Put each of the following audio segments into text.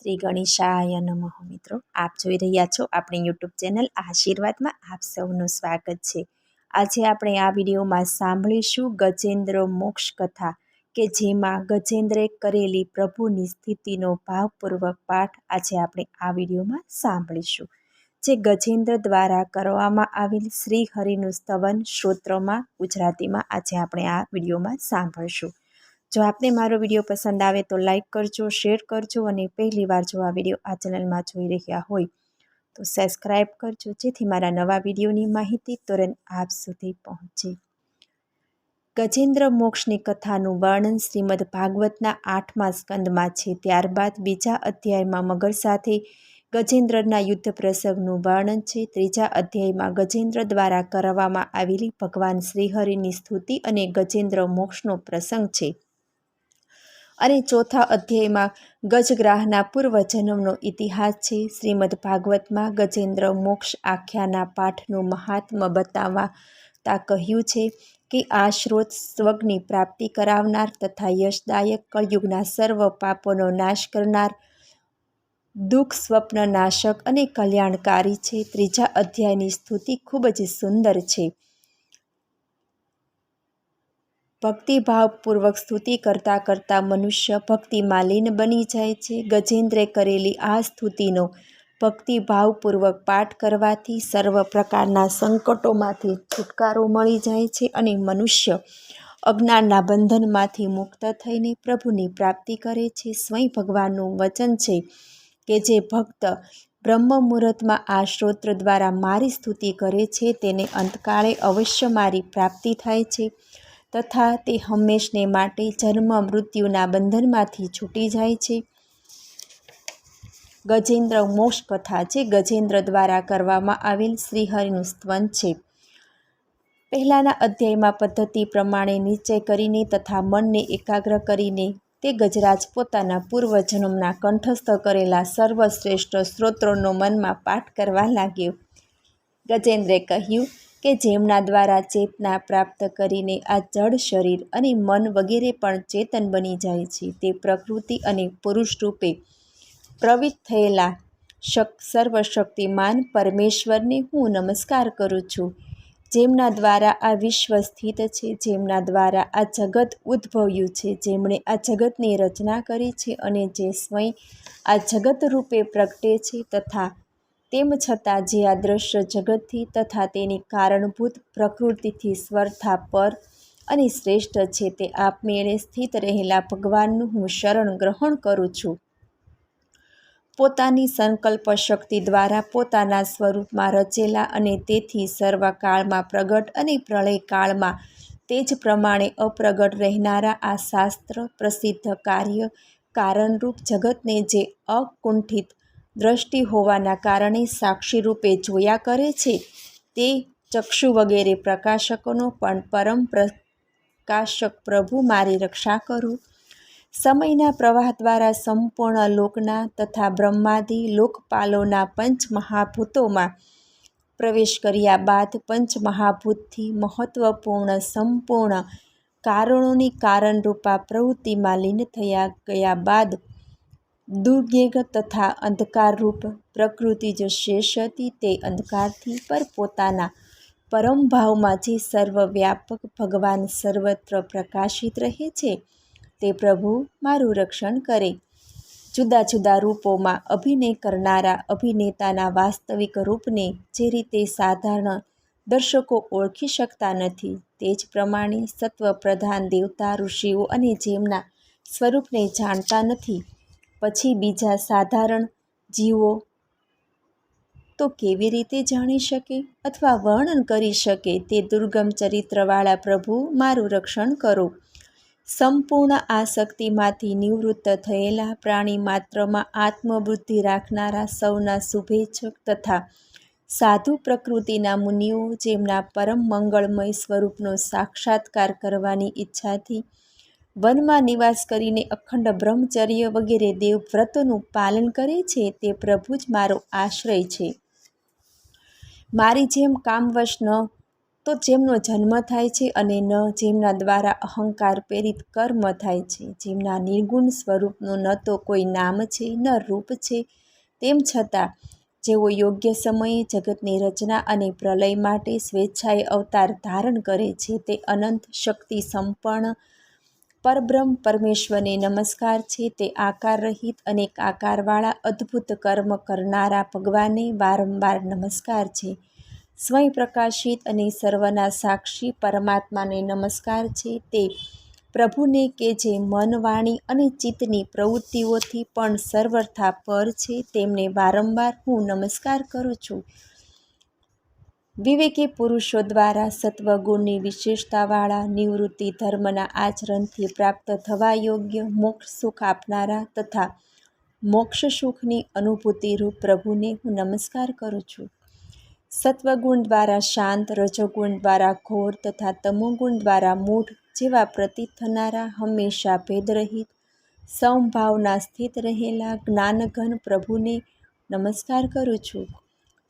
શ્રી ગણેશાય નમઃ મિત્રો. આપ જોઈ રહ્યા છો આપણી યુટ્યુબ ચેનલ આશીર્વાદમાં આપ સૌનું સ્વાગત છે. આજે આપણે આ વિડીયોમાં સાંભળીશું ગજેન્દ્ર મોક્ષ કથા કે જેમાં ગજેન્દ્રે કરેલી પ્રભુની સ્થિતિનો ભાવપૂર્વક પાઠ આજે આપણે આ વિડીયોમાં સાંભળીશું. જે ગજેન્દ્ર દ્વારા કરવામાં આવેલ શ્રી હરિનું સ્તવન શ્રોત્રમાં ગુજરાતીમાં આજે આપણે આ વિડીયોમાં સાંભળશું. જો આપને મારો વીડિયો પસંદ આવે તો લાઈક કરજો, શેર કરજો અને પહેલી વાર જો આ વીડિયો આ ચેનલમાં જોઈ રહ્યા હોય તો સબસ્ક્રાઈબ કરજો, જેથી મારા નવા વિડીયોની માહિતી તુરંત આપ સુધી પહોંચે. ગજેન્દ્ર મોક્ષની કથાનું વર્ણન શ્રીમદ ભાગવતના આઠમા સ્કંદમાં છે. ત્યારબાદ બીજા અધ્યાયમાં મગર સાથે ગજેન્દ્રના યુદ્ધ પ્રસંગનું વર્ણન છે. ત્રીજા અધ્યાયમાં ગજેન્દ્ર દ્વારા કરવામાં આવેલી ભગવાન શ્રીહરિની સ્તુતિ અને ગજેન્દ્ર મોક્ષનો પ્રસંગ છે. અને ચોથા અધ્યાયમાં ગજગ્રાહના પૂર્વજન્મનો ઇતિહાસ છે. શ્રીમદ ભાગવતમાં ગજેન્દ્ર મોક્ષ આખ્યાના પાઠનું મહાત્મ બતાવતા કહ્યું છે કે, આ સ્રોત સ્વગની પ્રાપ્તિ કરાવનાર તથા યશદાયક કળયુગના સર્વ પાપોનો નાશ કરનાર, દુઃખ, સ્વપ્ન નાશક અને કલ્યાણકારી છે. ત્રીજા અધ્યાયની સ્તુતિ ખૂબ જ સુંદર છે. ભક્તિભાવપૂર્વક સ્તુતિ કરતાં કરતાં મનુષ્ય ભક્તિમાં લીન બની જાય છે. ગજેન્દ્રે કરેલી આ સ્તુતિનો ભક્તિભાવપૂર્વક પાઠ કરવાથી સર્વ પ્રકારના સંકટોમાંથી છુટકારો મળી જાય છે અને મનુષ્ય અજ્ઞાનના બંધનમાંથી મુક્ત થઈને પ્રભુની પ્રાપ્તિ કરે છે. સ્વયં ભગવાનનું વચન છે કે જે ભક્ત બ્રહ્મ મુહૂર્તમાં આ સ્ત્રોત્ર દ્વારા મારી સ્તુતિ કરે છે, તેને અંતકાળે અવશ્ય મારી પ્રાપ્તિ થાય છે. તથા તે હંમેશને માટે જન્મ મૃત્યુના બંધનમાંથી છૂટી જાય છે. ગજેન્દ્ર મોક્ષ કથા છે. ગજેન્દ્ર દ્વારા કરવામાં આવેલ શ્રીહરિનું સ્તવન છે. પહેલાંના અધ્યાયમાં પદ્ધતિ પ્રમાણે નિશ્ચય કરીને તથા મનને એકાગ્ર કરીને તે ગજરાજ પોતાના પૂર્વજન્મના કંઠસ્થ કરેલા સર્વશ્રેષ્ઠ સ્ત્રોત્રોનો મનમાં પાઠ કરવા લાગ્યો. ગજેન્દ્રે કહ્યું કે જેમના દ્વારા ચેતના પ્રાપ્ત કરીને આ જળ શરીર અને મન વગેરે પણ ચેતન બની જાય છે, તે પ્રકૃતિ અને પુરુષ રૂપે પ્રવિત થયેલા શક, સર્વશક્તિમાન પરમેશ્વરને હું નમસ્કાર કરું છું. જેમના દ્વારા આ વિશ્વ સ્થિત છે, જેમના દ્વારા આ જગત ઉદ્ભવ્યું છે, જેમણે આ જગતની રચના કરી છે અને જે સ્વયં આ જગત રૂપે પ્રગટે છે તથા તેમ છતાં જે આ દ્રશ્ય જગતથી તથા તેની કારણભૂત પ્રકૃતિથી સ્વર્થા પર અને શ્રેષ્ઠ છે તે આપમેળે સ્થિત રહેલા ભગવાનનું હું શરણ ગ્રહણ કરું છું. પોતાની સંકલ્પ શક્તિ દ્વારા પોતાના સ્વરૂપમાં રચેલા અને તેથી સર્વકાળમાં પ્રગટ અને પ્રળયકાળમાં તે જ પ્રમાણે અપ્રગટ રહેનારા આ શાસ્ત્ર પ્રસિદ્ધ કાર્ય કારણરૂપ જગતને જે અકુંઠિત દ્રષ્ટિ હોવાના કારણે સાક્ષી રૂપે જોયા કરે છે. તે ચક્ષુ વગેરે પ્રકાશકોનો પણ પરમ પ્રકાશક પ્રભુ મારી રક્ષા કરો. સમયના પ્રવાહ દ્વારા સંપૂર્ણ લોકના તથા બ્રહ્માદિ લોકપાલોના પંચ મહાભૂતોમાં પ્રવેશ કર્યા બાદ પંચમહાભૂતથી મહત્વપૂર્ણ સંપૂર્ણ કારણોની કારણરૂપા પ્રવૃત્તિમાં લીન થયા ગયા બાદ દુર્ગેગ તથા અંધકારરૂપ પ્રકૃતિ જે શેષ હતી તે અંધકારથી પર પોતાના પરમભાવમાં જે સર્વવ્યાપક ભગવાન સર્વત્ર પ્રકાશિત રહે છે. તે પ્રભુ મારું રક્ષણ કરે. જુદા જુદા રૂપોમાં અભિનય કરનારા અભિનેતાના વાસ્તવિક રૂપને જે રીતે સાધારણ દર્શકો ઓળખી શકતા નથી, તે જ પ્રમાણે સત્વ પ્રધાન દેવતા, ઋષિઓ અને જેમના સ્વરૂપને જાણતા નથી. પછી બીજા સાધારણ જીવો તો કેવી રીતે જાણી શકે અથવા વર્ણન કરી શકે તે દુર્ગમ ચરિત્રવાળા પ્રભુ મારું રક્ષણ કરો. સંપૂર્ણ આસક્તિમાંથી નિવૃત્ત થયેલા પ્રાણી માત્રમાં આત્મબુદ્ધિ રાખનારા સૌના શુભેચ્છક તથા સાધુ પ્રકૃતિના મુનિઓ જેમના પરમ મંગળમય સ્વરૂપનો સાક્ષાત્કાર કરવાની ઈચ્છાથી વનમાં નિવાસ કરીને અખંડ બ્રહ્મચર્ય વગેરે દેવવ્રતોનું પાલન કરે છે તે પ્રભુ જ મારો આશ્રય છે. મારી જેમ કામવશ ન, તો જેમનો જન્મ થાય છે અને ન જેમના દ્વારા અહંકાર પ્રેરિત કર્મ થાય છે. જેમના નિર્ગુણ સ્વરૂપનું ન તો કોઈ નામ છે, ન રૂપ છે. તેમ છતાં, જેઓ યોગ્ય સમયે જગતની રચના અને પ્રલય માટે સ્વેચ્છાએ અવતાર ધારણ કરે છે, તે અનંત શક્તિ સંપન્ન પરબ્રહ્મ પરમેશ્વરને નમસ્કાર છે. તે આકાર રહિત અનેક આકારવાળા અદ્ભુત કર્મ કરનારા ભગવાનને વારંવાર નમસ્કાર છે. સ્વયં પ્રકાશિત અને સર્વના સાક્ષી પરમાત્માને નમસ્કાર છે. તે પ્રભુને કે જે મન, વાણી અને ચિત્તની પ્રવૃત્તિઓથી પણ સર્વથા પર છે, તેમને વારંવાર હું નમસ્કાર કરું છું. વિવેકી પુરુષો દ્વારા સત્વગુણની વિશેષતાવાળા નિવૃત્તિ ધર્મના આચરણથી પ્રાપ્ત થવા યોગ્ય મોક્ષ સુખ આપનારા તથા મોક્ષ સુખની અનુભૂતિરૂપ પ્રભુને હું નમસ્કાર કરું છું. સત્વગુણ દ્વારા શાંત, રજોગુણ દ્વારા ઘોર તથા તમોગુણ દ્વારા મૂઢ જેવા પ્રતીત થનારા હંમેશા ભેદરહિત સમભાવના સ્થિત રહેલા જ્ઞાનઘન પ્રભુને નમસ્કાર કરું છું.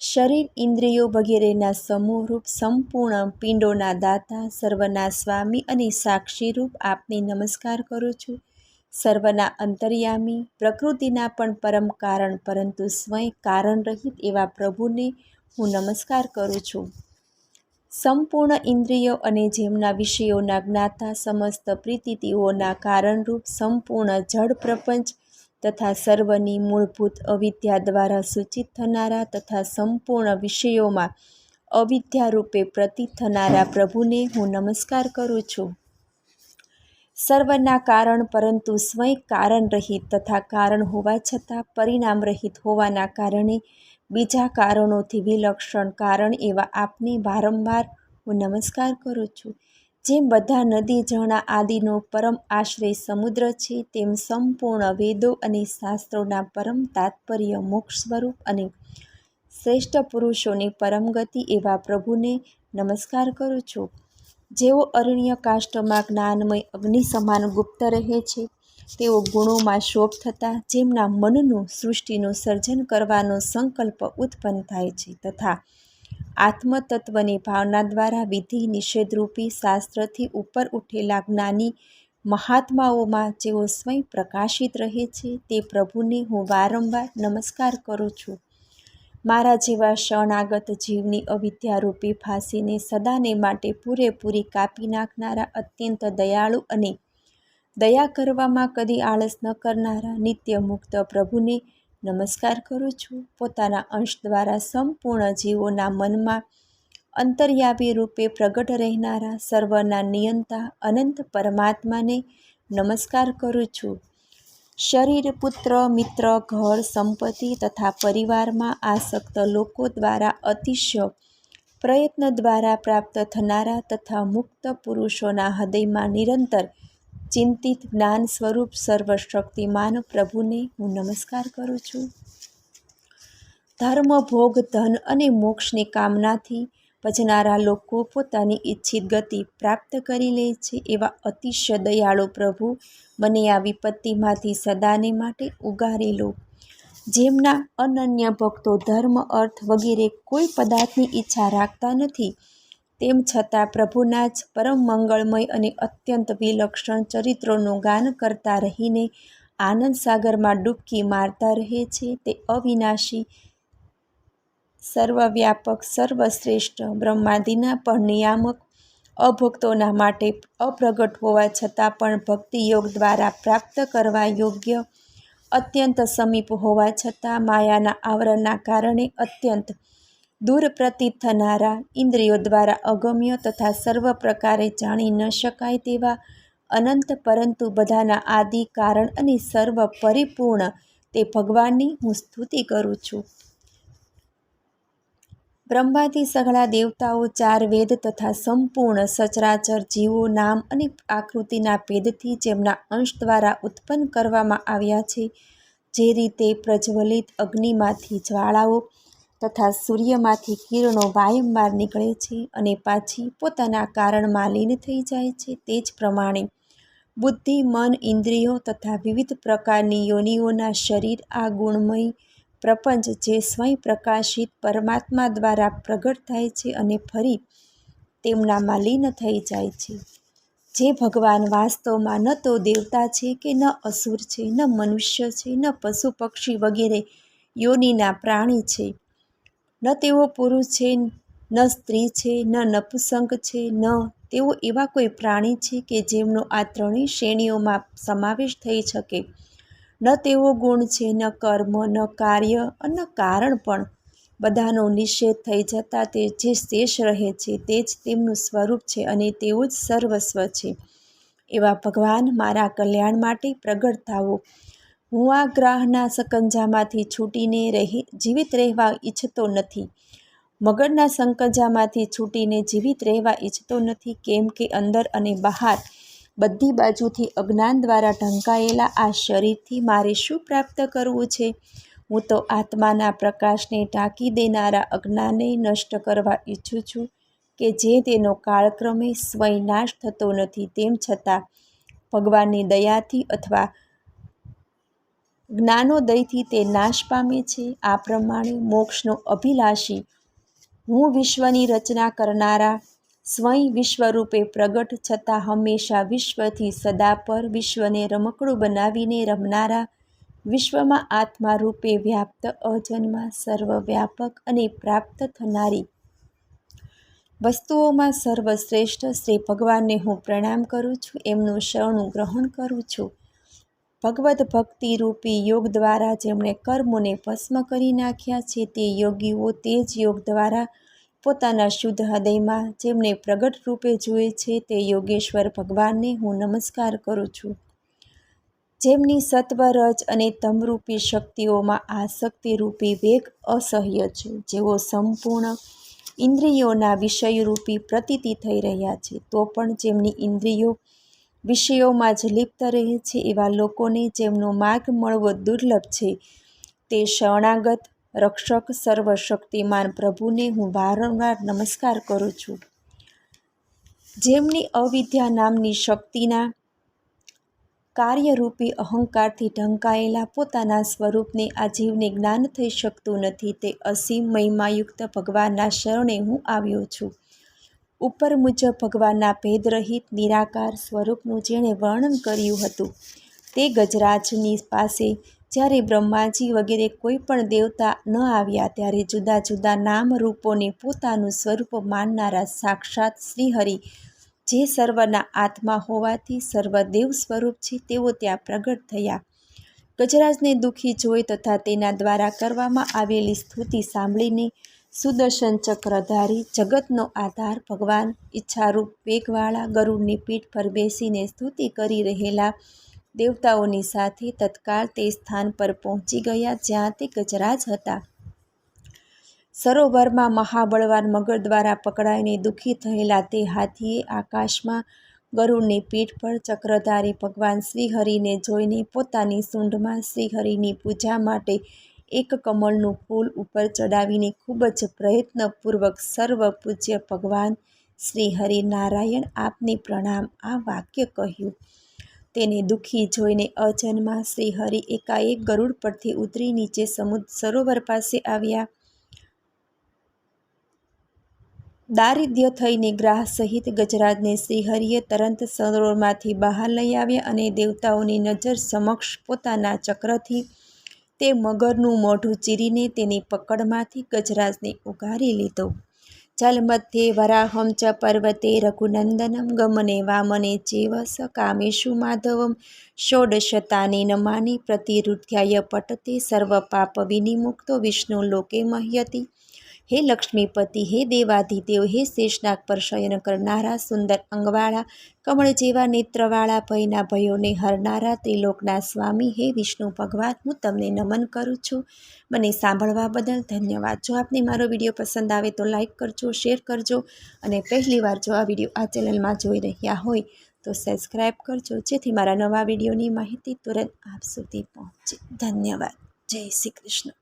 શરીર ઇન્દ્રિયો વગેરેના સમૂહરૂપ સંપૂર્ણ પિંડોના દાતા, સર્વના સ્વામી અને સાક્ષીરૂપ આપને નમસ્કાર કરું છું. સર્વના અંતર્યામી, પ્રકૃતિના પણ પરમ કારણ પરંતુ સ્વયં કારણ રહિત એવા પ્રભુને હું નમસ્કાર કરું છું. સંપૂર્ણ ઇન્દ્રિયો અને જેમના વિષયોના જ્ઞાતા, સમસ્ત પ્રીતિઓના કારણરૂપ સંપૂર્ણ જળ પ્રપંચ તથા સર્વની મૂળભૂત અવિદ્યા દ્વારા સૂચિત થનારા તથા સંપૂર્ણ વિષયોમાં અવિદ્યારૂપે પ્રતીત થનારા પ્રભુને હું નમસ્કાર કરું છું. સર્વના કારણ પરંતુ સ્વયં કારણ રહિત તથા કારણ હોવા છતાં પરિણામ રહિત હોવાના કારણે બીજા કારણોથી વિલક્ષણ કારણ એવા આપને વારંવાર હું નમસ્કાર કરું છું. જેમ બધા નદી, ઝરણા આદિનો પરમ આશ્રય સમુદ્ર છે, તેમ સંપૂર્ણ વેદો અને શાસ્ત્રોના પરમ તાત્પર્ય મોક્ષ સ્વરૂપ અને શ્રેષ્ઠ પુરુષોની પરમ ગતિ એવા પ્રભુને નમસ્કાર કરું છું. જેઓ અરણ્ય કાષ્ઠમાં જ્ઞાનમય અગ્નિ સમાન ગુપ્ત રહે છે, તેઓ ગુણોમાં શોભ થતાં, જેમના મનનું સૃષ્ટિનું સર્જન કરવાનો સંકલ્પ ઉત્પન્ન થાય છે તથા આત્મતત્વની ભાવના દ્વારા વિધિ નિષેધરૂપી શાસ્ત્રથી ઉપર ઉઠેલા જ્ઞાની મહાત્માઓમાં જેઓ સ્વયં પ્રકાશિત રહે છે તે પ્રભુને હું વારંવાર નમસ્કાર કરું છું. મારા જેવા શરણાગત જીવની અવિદ્યારૂપી ફાંસીને સદાને માટે પૂરેપૂરી કાપી નાખનારા અત્યંત દયાળુ અને દયા કરવામાં કદી આળસ ન કરનારા નિત્ય મુક્ત પ્રભુને નમસ્કાર કરું છું. પોતાના અંશ દ્વારા સંપૂર્ણ જીવોના મનમાં અંતર્યામી રૂપે પ્રગટ રહેનારા સર્વના નિયંતા અનંત પરમાત્માને નમસ્કાર કરું છું. શરીર, પુત્ર, મિત્ર, ઘર, સંપત્તિ તથા પરિવારમાં આસક્ત લોકો દ્વારા અતિશય પ્રયત્ન દ્વારા પ્રાપ્ત થનારા તથા મુક્ત પુરુષોના હૃદયમાં નિરંતર ચિંતિત જ્ઞાન સ્વરૂપ સર્વશક્તિમાન પ્રભુને હું નમસ્કાર કરું છું. ધર્મ, ભોગ, ધન અને મોક્ષની કામનાથી ભજનારા લોકો પોતાની ઈચ્છિત ગતિ પ્રાપ્ત કરી લે છે એવા અતિશય દયાળુ પ્રભુ મને આ વિપત્તિમાંથી સદાને માટે ઉગારી લો જેમના અનન્ય ભક્તો ધર્મ, અર્થ વગેરે કોઈ પદાર્થની ઈચ્છા રાખતા નથી તેમ છતાં પ્રભુના જ પરમ મંગળમય અને અત્યંત વિલક્ષણ ચરિત્રોનું ગાન કરતા રહીને આનંદ સાગરમાં ડૂબકી મારતા રહે છે. તે અવિનાશી, સર્વવ્યાપક, સર્વશ્રેષ્ઠ, બ્રહ્માદિના પણ નિયામક, અભક્તોના માટે અપ્રગટ હોવા છતાં પણ ભક્તિયોગ દ્વારા પ્રાપ્ત કરવા યોગ્ય, અત્યંત સમીપ હોવા છતાં માયાના આવરણના કારણે અત્યંત દૂર પ્રતીત થનારા ઇન્દ્રિયો દ્વારા અગમ્ય તથા સર્વ પ્રકારે જાણી ન શકાય તેવા અનંત પરંતુ બધાના આદિ કારણ અને સર્વ પરિપૂર્ણ તે ભગવાનની હું સ્તુતિ કરું છું. બ્રહ્માથી સઘળા દેવતાઓ ચાર વેદ તથા સંપૂર્ણ સચરાચર જીવો નામ અને આકૃતિના ભેદથી જેમના અંશ દ્વારા ઉત્પન્ન કરવામાં આવ્યા છે, જે રીતે પ્રજ્વલિત અગ્નિમાંથી જ્વાળાઓ તથા સૂર્યમાંથી કિરણો વારંવાર નીકળે છે અને પાછી પોતાના કારણમાં લીન થઈ જાય છે તે જ પ્રમાણે બુદ્ધિ, મન, ઇન્દ્રિયો તથા વિવિધ પ્રકારની યોનિઓના શરીર આ ગુણમય પ્રપંચ જે સ્વયં પ્રકાશિત પરમાત્મા દ્વારા પ્રગટ થાય છે અને ફરી તેમનામાં લીન થઈ જાય છે. જે ભગવાન વાસ્તવમાં ન તો દેવતા છે કે ન અસુર છે, ન મનુષ્ય છે, ન પશુ પક્ષી વગેરે યોનિના પ્રાણી છે. ન તેઓ પુરુષ છે, ન સ્ત્રી છે, ન નપુસંક છે, ન તેઓ એવા કોઈ પ્રાણી છે કે જેમનો આ ત્રણેય શ્રેણીઓમાં સમાવેશ થઈ શકે. ન તેઓ ગુણ છે, ન કર્મ, ન કાર્ય, અને કારણ પણ બધાનો નિષેધ થઈ જતાં તે જે શેષ રહે છે તે જ તેમનું સ્વરૂપ છે અને તેઓ જ સર્વસ્વ છે. એવા ભગવાન મારા કલ્યાણ માટે પ્રગટ થાવો હું આ ગ્રાહના સકંજામાંથી છૂટીને રહી, જીવિત રહેવા ઈચ્છતો નથી. મગરના સંકજામાંથી છૂટીને જીવિત રહેવા ઈચ્છતો નથી કેમ કે અંદર અને બહાર બધી બાજુથી અજ્ઞાન દ્વારા ઢંકાયેલા આ શરીરથી મારે શું પ્રાપ્ત કરવું છે? હું તો આત્માના પ્રકાશને ઢાંકી દેનારા અજ્ઞાને નષ્ટ કરવા ઈચ્છું છું કે જે તેનો કાળક્રમે સ્વયં નાશ થતો નથી. તેમ છતાં ભગવાનની દયાથી અથવા જ્ઞાનોદયથી તે નાશ પામે છે. આ પ્રમાણે મોક્ષનો અભિલાષી હું વિશ્વની રચના કરનારા સ્વયં વિશ્વરૂપે પ્રગટ છતાં હંમેશા વિશ્વથી સદા પર વિશ્વને રમકડું બનાવીને રમનારા વિશ્વમાં આત્મા રૂપે વ્યાપ્ત અજન્મા સર્વવ્યાપક અને પ્રાપ્ત થનારી વસ્તુઓમાં સર્વશ્રેષ્ઠ શ્રી ભગવાનને હું પ્રણામ કરું છું. એમનું શરણું ગ્રહણ કરું છું. ભગવદ્ ભક્તિ રૂપી યોગ દ્વારા જેમણે કર્મોને ભસ્મ કરી નાખ્યા છે, તે યોગીઓ તે જ યોગ દ્વારા પોતાના શુદ્ધ હૃદયમાં જેમને પ્રગટ રૂપે જુએ છે, તે યોગેશ્વર ભગવાનને હું નમસ્કાર કરું છું. જેમની સત્વરજ અને તમરૂપી શક્તિઓમાં આસક્તિરૂપી વેગ અસહ્ય છે, જેઓ સંપૂર્ણ ઇન્દ્રિયોના વિષયરૂપી પ્રતીતિ થઈ રહ્યા છે, તો પણ જેમની ઇન્દ્રિયો વિષયોમાં જ લિપ્ત રહે છે એવા લોકોને જેમનો માર્ગ મળવો દુર્લભ છે. તે શરણાગત, રક્ષક, સર્વશક્તિમાન પ્રભુને હું વારંવાર નમસ્કાર કરું છું. જેમની અવિદ્યા નામની શક્તિના કાર્યરૂપી અહંકારથી ઢંકાયેલા પોતાના સ્વરૂપને આ જીવને જ્ઞાન થઈ શકતું નથી, તે અસીમ મહિમાયુક્ત ભગવાનના શરણે હું આવ્યો છું. ઉપર મુજબ ભગવાનના ભેદરહિત, નિરાકાર સ્વરૂપનું જેણે વર્ણન કર્યું હતું, તે ગજરાજની પાસે જ્યારે બ્રહ્માજી વગેરે કોઈ પણ દેવતા ન આવ્યા ત્યારે જુદા જુદા નામ રૂપોને પોતાનું સ્વરૂપ માનનારા સાક્ષાત શ્રીહરિ, જે સર્વના આત્મા હોવાથી સર્વદેવ સ્વરૂપ છે, તેઓ ત્યાં પ્રગટ થયા. ગજરાજને દુઃખી જોઈ તથા તેના દ્વારા કરવામાં આવેલી સ્તુતિ સાંભળીને સુદર્શન ચક્રધારી જગતનો આધાર ભગવાન ઈચ્છારૂપ વેગવાળા ગરુડની પીઠ પર બેસીને સ્તુતિ કરી રહેલા દેવતાઓની સાથે તત્કાળ તે સ્થાન પર પહોંચી ગયા જ્યાં તે ગજરાજ હતા. સરોવરમાં મહાબળવાન મગર દ્વારા પકડાઈને દુઃખી થયેલા તે હાથીએ આકાશમાં ગરુડની પીઠ પર ચક્રધારી ભગવાન શ્રીહરિને જોઈને પોતાની સૂંઢમાં શ્રીહરિની પૂજા માટે એક કમળનું ફૂલ ઉપર ચડાવીને ખૂબ જ પ્રયત્નપૂર્વક સર્વ પૂજ્ય ભગવાન શ્રી હરિનારાયણ આપને પ્રણામ. આ વાક્ય કહ્યું. તેને દુઃખી જોઈને અજન્મા શ્રીહરિ એકાએક ગરુડ પરથી ઉતરી નીચે સમુદ્ર સરોવર પાસે આવ્યા. દારિદ્ર્ય થઈને ગ્રાહ સહિત ગજરાજને શ્રીહરિએ તરંત સરોવરમાંથી બહાર લઈ આવ્યા અને દેવતાઓની નજર સમક્ષ પોતાના ચક્રથી તે મગરનું મોઢું ચીરીને તેની પકડમાંથી ગજરાજને ઉગારી લીધો. જલમધ્યે વરાહમ ચ પર્વતે રઘુનંદનમ ગમને વામને જેવસ કામેશુ માધવમ ષોડશતાની નમાની પ્રતિરુધ્યાય પટતે સર્વ પાપ વિનિમુક્તો વિષ્ણુ લોકે મહ્યતી. હે લક્ષ્મીપતિ, હે દેવાધિદેવ, હે શેષનાગ પર શયન કરનારા સુંદર અંગવાળા, કમળ જેવા નેત્રવાળા, ભયના ભયોને હરનારા ત્રિલોકના સ્વામી, હે વિષ્ણુ ભગવાન, હું તમને નમન કરું છું. મને સાંભળવા બદલ ધન્યવાદ. જો આપને મારો વીડિયો પસંદ આવે તો લાઇક કરજો, શેર કરજો અને પહેલીવાર જો આ વીડિયો આ ચેનલમાં જોઈ રહ્યા હોય તો સબસ્ક્રાઈબ કરજો, જેથી મારા નવા વિડીયોની માહિતી તુરંત આપ સુધી પહોંચે. ધન્યવાદ. જય શ્રી કૃષ્ણ.